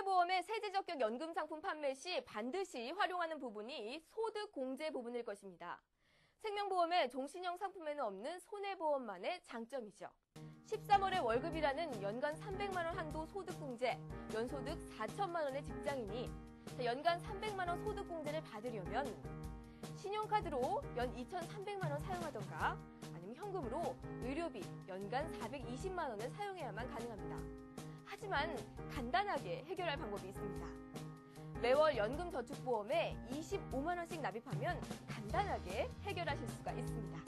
손해보험의 세제적격 연금 상품 판매 시 반드시 활용하는 부분이 소득 공제 부분일 것입니다. 생명보험의 종신형 상품에는 없는 손해보험만의 장점이죠. 13월의 월급이라는 연간 300만 원 한도 소득 공제, 연소득 4천만 원의 직장인이 연간 300만 원 소득 공제를 받으려면 신용카드로 연 2,300만 원 사용하던가 아니면 현금으로 의료비 연간 420만 원을 사용해야만 가능합니다. 하지만 간단하게 해결할 방법이 있습니다. 매월 연금저축보험에 25만원씩 납입하면 간단하게 해결하실 수가 있습니다.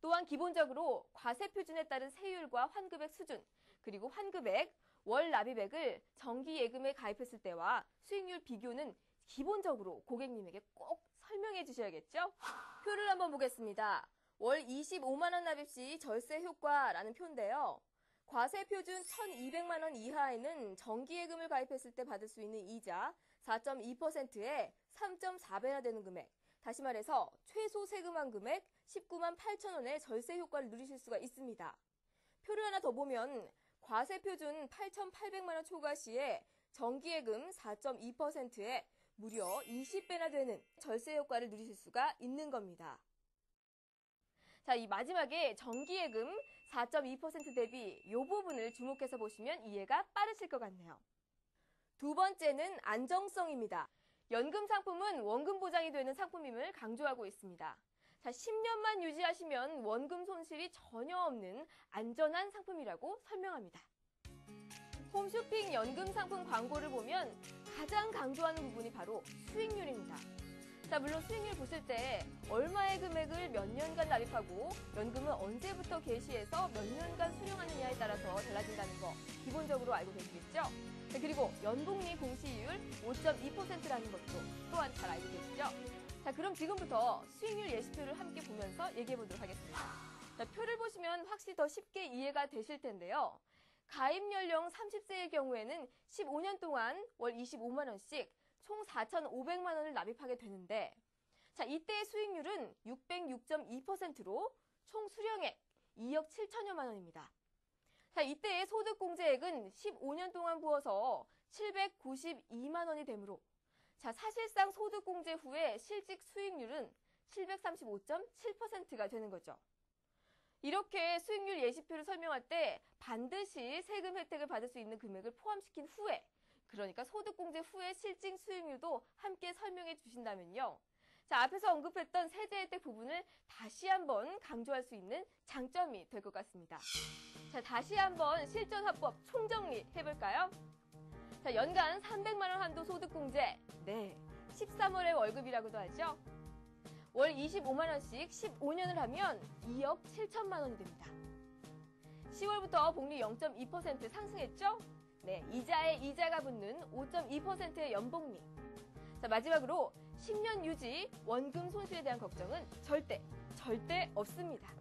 또한 기본적으로 과세 표준에 따른 세율과 환급액 수준, 그리고 환급액, 월 납입액을 정기 예금에 가입했을 때와 수익률 비교는 기본적으로 고객님에게 꼭 설명해 주셔야겠죠? 표를 한번 보겠습니다. 월 25만 원 납입 시 절세 효과라는 표인데요. 과세 표준 1,200만 원 이하에는 정기예금을 가입했을 때 받을 수 있는 이자 4.2%에 3.4배나 되는 금액. 다시 말해서 최소 세금한 금액 19만 8천 원의 절세 효과를 누리실 수가 있습니다. 표를 하나 더 보면 과세 표준 8,800만 원 초과 시에 정기예금 4.2%에 무려 20배나 되는 절세 효과를 누리실 수가 있는 겁니다. 자, 이 마지막에 정기예금 4.2% 대비 이 부분을 주목해서 보시면 이해가 빠르실 것 같네요. 두 번째는 안정성입니다. 연금 상품은 원금 보장이 되는 상품임을 강조하고 있습니다. 자, 10년만 유지하시면 원금 손실이 전혀 없는 안전한 상품이라고 설명합니다. 홈쇼핑 연금 상품 광고를 보면 가장 강조하는 부분이 바로 수익률입니다. 자, 물론 수익률 보실 때 얼마의 금액을 몇 년간 납입하고 연금은 언제부터 개시해서 몇 년간 수령하느냐에 따라서 달라진다는 거 기본적으로 알고 계시겠죠? 자, 그리고 연복리 공시이율 5.2%라는 것도 또한 잘 알고 계시죠? 자, 그럼 지금부터 수익률 예시표를 함께 보면서 얘기해 보도록 하겠습니다. 자, 표를 보시면 확실히 더 쉽게 이해가 되실 텐데요. 가입 연령 30세의 경우에는 15년 동안 월 25만 원씩 총 4,500만 원을 납입하게 되는데 자, 이때의 수익률은 606.2%로 총 수령액 2억 7천여만 원입니다. 자, 이때의 소득공제액은 15년 동안 부어서 792만 원이 되므로 자, 사실상 소득공제 후에 실직 수익률은 735.7%가 되는 거죠. 이렇게 수익률 예시표를 설명할 때 반드시 세금 혜택을 받을 수 있는 금액을 포함시킨 후에 그러니까 소득공제 후의 실질 수익률도 함께 설명해 주신다면요. 자, 앞에서 언급했던 세제 혜택 부분을 다시 한번 강조할 수 있는 장점이 될 것 같습니다. 자, 다시 한번 실전화법 총정리 해볼까요? 자, 연간 300만원 한도 소득공제. 네. 13월의 월급이라고도 하죠. 월 25만원씩 15년을 하면 2억 7천만원이 됩니다. 10월부터 복리 0.2% 상승했죠? 네, 이자에 이자가 붙는 5.2%의 연봉리. 자, 마지막으로 10년 유지 원금 손실에 대한 걱정은 절대, 절대 없습니다.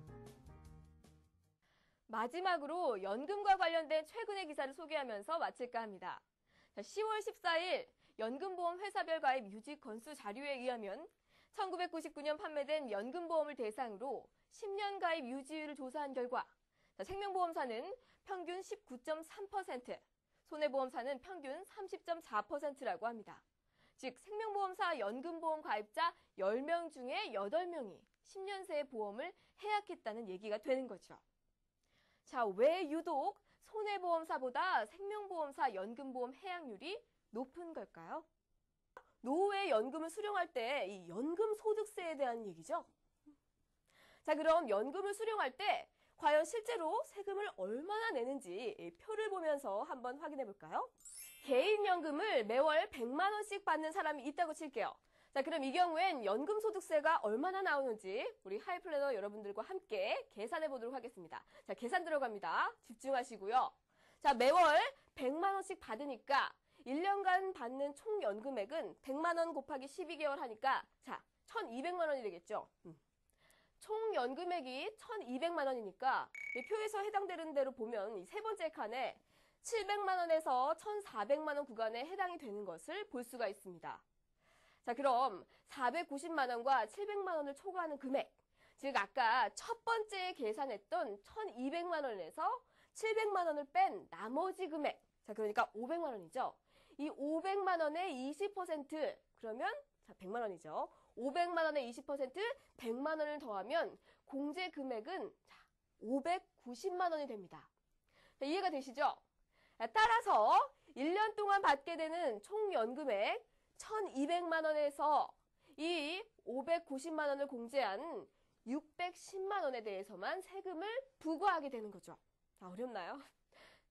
마지막으로 연금과 관련된 최근의 기사를 소개하면서 마칠까 합니다. 자, 10월 14일 연금보험 회사별 가입 유지 건수 자료에 의하면 1999년 판매된 연금보험을 대상으로 10년 가입 유지율을 조사한 결과 생명보험사는 평균 19.3%, 손해보험사는 평균 30.4%라고 합니다. 즉 생명보험사 연금보험 가입자 10명 중에 8명이 10년새의 보험을 해약했다는 얘기가 되는 거죠. 자, 왜 유독 손해보험사보다 생명보험사 연금보험 해약률이 높은 걸까요? 노후에 연금을 수령할 때 이 연금 소득세에 대한 얘기죠. 자, 그럼 연금을 수령할 때 과연 실제로 세금을 얼마나 내는지 표를 보면서 한번 확인해 볼까요? 개인연금을 매월 100만 원씩 받는 사람이 있다고 칠게요. 자, 그럼 이 경우엔 연금 소득세가 얼마나 나오는지 우리 하이플래너 여러분들과 함께 계산해 보도록 하겠습니다. 자, 계산 들어갑니다. 집중하시고요. 자, 매월 100만 원씩 받으니까 1년간 받는 총 연금액은 100만 원 곱하기 12개월 하니까 자, 1200만 원이 되겠죠. 음. 총 연금액이 1,200만 원이니까 이 표에서 해당되는 대로 보면 이세 번째 칸에 700만 원에서 1,400만 원 구간에 해당이 되는 것을 볼 수가 있습니다. 자, 그럼 490만 원과 700만 원을 초과하는 금액, 즉 아까 첫 번째 계산했던 1,200만 원에서 700만 원을 뺀 나머지 금액. 자, 그러니까 500만 원이죠. 이 500만 원의 20% 그러면 자, 100만 원이죠. 500만 원의 20% 100만 원을 더하면 공제 금액은 자, 590만 원이 됩니다. 자, 이해가 되시죠? 자, 따라서 1년 동안 받게 되는 총 연금액 1,200만 원에서 이 590만 원을 공제한 610만 원에 대해서만 세금을 부과하게 되는 거죠. 자, 어렵나요?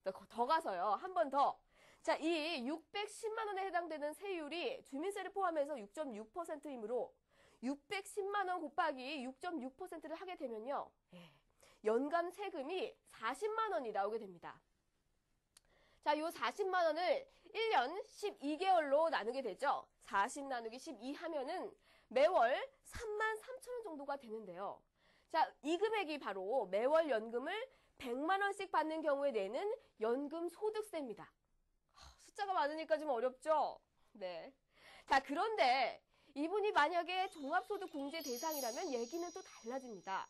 더, 더 가서요. 한 번 더. 자, 이 610만 원에 해당되는 세율이 주민세를 포함해서 6.6%이므로 610만 원 곱하기 6.6%를 하게 되면요. 예, 연간 세금이 40만 원이 나오게 됩니다. 자, 요 40만 원을 1년 12개월로 나누게 되죠. 40 나누기 12 하면은 매월 3만 3천 원 정도가 되는데요. 자, 이 금액이 바로 매월 연금을 100만 원씩 받는 경우에 내는 연금 소득세입니다. 하, 숫자가 많으니까 좀 어렵죠? 네. 자, 그런데 이분이 만약에 종합소득 공제 대상이라면 얘기는 또 달라집니다.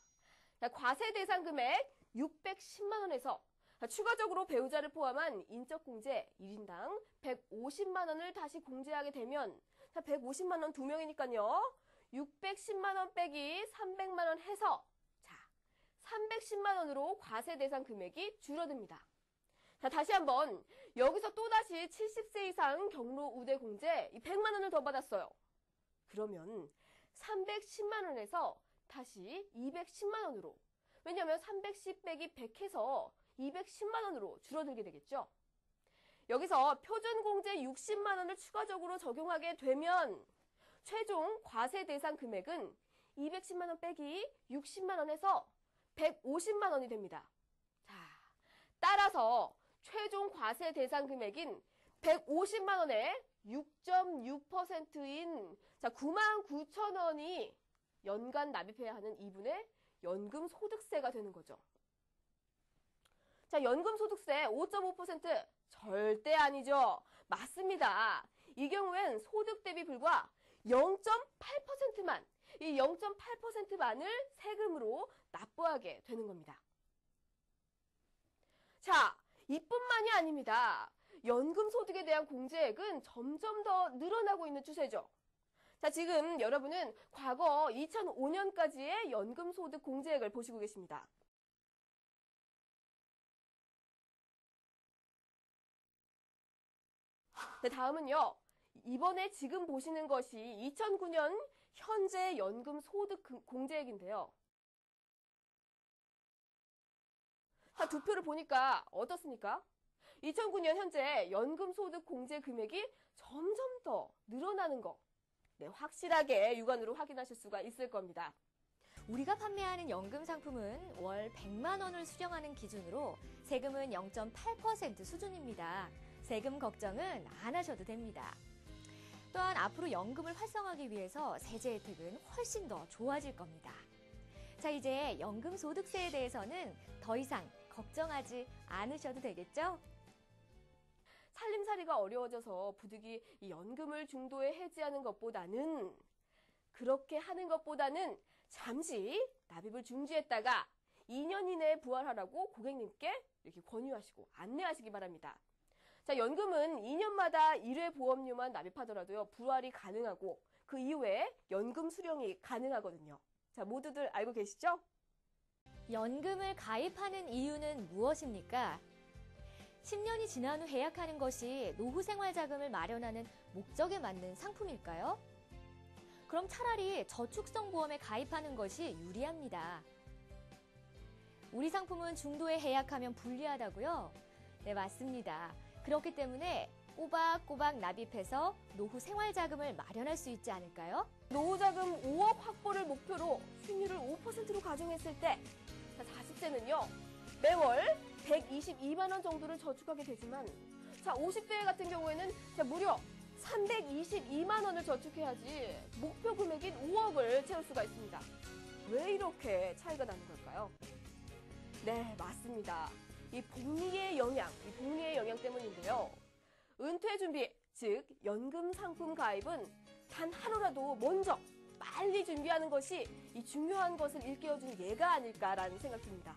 자, 과세 대상 금액 610만 원에서 자, 추가적으로 배우자를 포함한 인적 공제 1인당 150만 원을 다시 공제하게 되면 자, 150만 원 두 명이니까요. 610만 원 빼기 300만 원 해서 자, 310만 원으로 과세 대상 금액이 줄어듭니다. 자, 다시 한번 여기서 또다시 70세 이상 경로 우대 공제 이 100만 원을 더 받았어요. 그러면 310만 원에서 다시 210만 원으로 왜냐하면 310 빼기 100 해서 210만 원으로 줄어들게 되겠죠. 여기서 표준공제 60만 원을 추가적으로 적용하게 되면 최종 과세 대상 금액은 210만 원 빼기 60만 원에서 150만 원이 됩니다. 자, 따라서 최종 과세 대상 금액인 150만 원에 6.6%인 자, 9만 9천 원이 연간 납입해야 하는 이분의 연금 소득세가 되는 거죠. 자, 연금 소득세 5.5% 절대 아니죠. 맞습니다. 이 경우엔 소득 대비 불과 0.8%만, 이 0.8%만을 세금으로 납부하게 되는 겁니다. 자, 이뿐만이 아닙니다. 연금 소득에 대한 공제액은 점점 더 늘어나고 있는 추세죠. 자, 지금 여러분은 과거 2005년까지의 연금 소득 공제액을 보시고 계십니다. 네, 다음은요. 이번에 지금 보시는 것이 2009년 현재 연금 소득 공제액인데요. 자, 두 표를 보니까 어떻습니까? 2009년 현재 연금 소득 공제 금액이 점점 더 늘어나는 거. 네, 확실하게 육안으로 확인하실 수가 있을 겁니다. 우리가 판매하는 연금 상품은 월 100만 원을 수령하는 기준으로 세금은 0.8% 수준입니다. 세금 걱정은 안 하셔도 됩니다. 또한 앞으로 연금을 활성화하기 위해서 세제 혜택은 훨씬 더 좋아질 겁니다. 자, 이제 연금 소득세에 대해서는 더 이상 걱정하지 않으셔도 되겠죠? 살림살이가 어려워져서 부득이 이 연금을 중도에 해지하는 것보다는 그렇게 하는 것보다는 잠시 납입을 중지했다가 2년 이내에 부활하라고 고객님께 이렇게 권유하시고 안내하시기 바랍니다. 자, 연금은 2년마다 1회 보험료만 납입하더라도요, 부활이 가능하고 그 이후에 연금 수령이 가능하거든요. 자, 모두들 알고 계시죠? 연금을 가입하는 이유는 무엇입니까? 10년이 지난 후 해약하는 것이 노후 생활 자금을 마련하는 목적에 맞는 상품일까요? 그럼 차라리 저축성 보험에 가입하는 것이 유리합니다. 우리 상품은 중도에 해약하면 불리하다고요? 네, 맞습니다. 그렇기 때문에 꼬박꼬박 납입해서 노후 생활 자금을 마련할 수 있지 않을까요? 노후 자금 5억 확보를 목표로 수익률을 5%로 가정했을 때 40세는요. 매월 122만 원 정도를 저축하게 되지만 자, 50대 같은 경우에는 자, 무려 322만 원을 저축해야지 목표 금액인 5억을 채울 수가 있습니다. 왜 이렇게 차이가 나는 걸까요? 네, 맞습니다. 이 복리의 영향, 이 복리의 영향 때문인데요. 은퇴 준비, 즉 연금 상품 가입은 단 하루라도 먼저 빨리 준비하는 것이 이 중요한 것을 일깨워준 예가 아닐까라는 생각 듭니다.